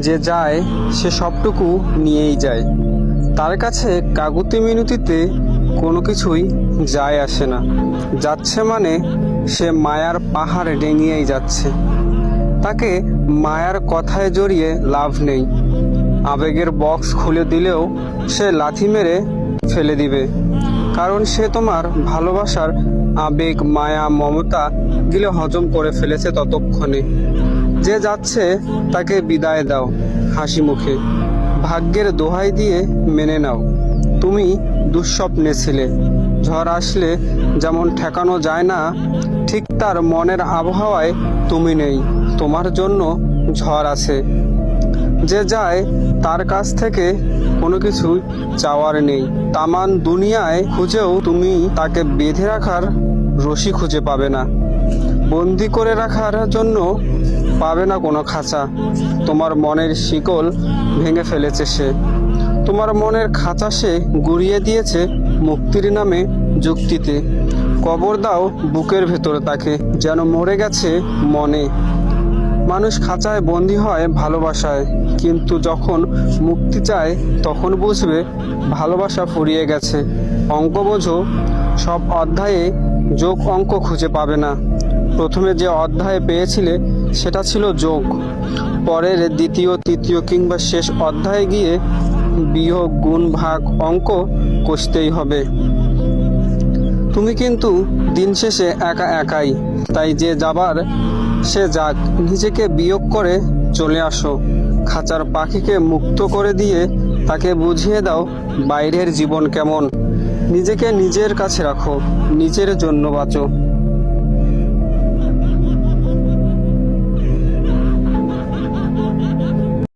যে যায়, সে সবটুকু নিয়েই যায়। তার কাছে কাগুতি মিনতিতে কোনো কিছুই যায় আসে না। যাচ্ছে মানে সে মায়ার পাহাড় ডেঙিয়েই যাচ্ছে। তাকে মায়ার কথায় জড়িয়ে লাভ নেই। আবেগের বক্স খুলে দিলেও সে লাথি মেরে ফেলে দিবে। কারণ সে তোমার ভালোবাসার আবেগ, মায়া, মমতা গিলে হজম করে ফেলেছে ততক্ষণে। যে যাচ্ছে তাকে বিদায় দাও হাসি মুখে। ভাগ্যের দোহাই দিয়ে মেনে নাও। তুমি দুঃস্বপ্নে ছিলে। ঝড় আসলে যেমন ঠেকানো যায় না, ঠিক তার মনের আবহাওয়ায় তুমি নেই। তোমার জন্য ঝড় আছে। যে যায় তার কাছ থেকে কোনো কিছু চাওয়ার নেই। তামান দুনিয়ায় খুঁজেও তুমি তাকে বেঁধে রাখার রশি খুঁজে পাবে না। বন্দি করে রাখার জন্য পাবে না কোনো খাঁচা। তোমার মনের শিকল ভেঙে ফেলেছে সে। তোমার মনের খাঁচা সে গুড়িয়ে দিয়েছে মুক্তির নামে যুক্তিতে। কবর দাও বুকের ভেতরে তাকে, যেন মরে গেছে মনে। মানুষ খাঁচায় বন্দি হয় ভালোবাসায়, কিন্তু যখন মুক্তি চায়, তখন বুঝবে ভালোবাসা ফুরিয়ে গেছে। অঙ্ক বোঝো সব অধ্যায়ে যোগ অঙ্ক খুঁজে পাবে না। প্রথমে যে অধ্যায়ে পেয়েছিলে, সেটা ছিল যোগ। পরের, দ্বিতীয়, তৃতীয় কিংবা শেষ অধ্যায়ে গিয়ে বিয়োগ, গুণ, ভাগ, অঙ্ক কষতেই হবে। তুমি কিন্তু দিন শেষে একা একাই, তাই যে যাবার সে যাক, নিজেকে বিয়োগ করে চলে আসো। খাঁচার পাখিকে মুক্ত করে দিয়ে তাকে বুঝিয়ে দাও বাইরের জীবন কেমন। নিজেকে নিজের কাছে রাখো, নিজের জন্য বাঁচো।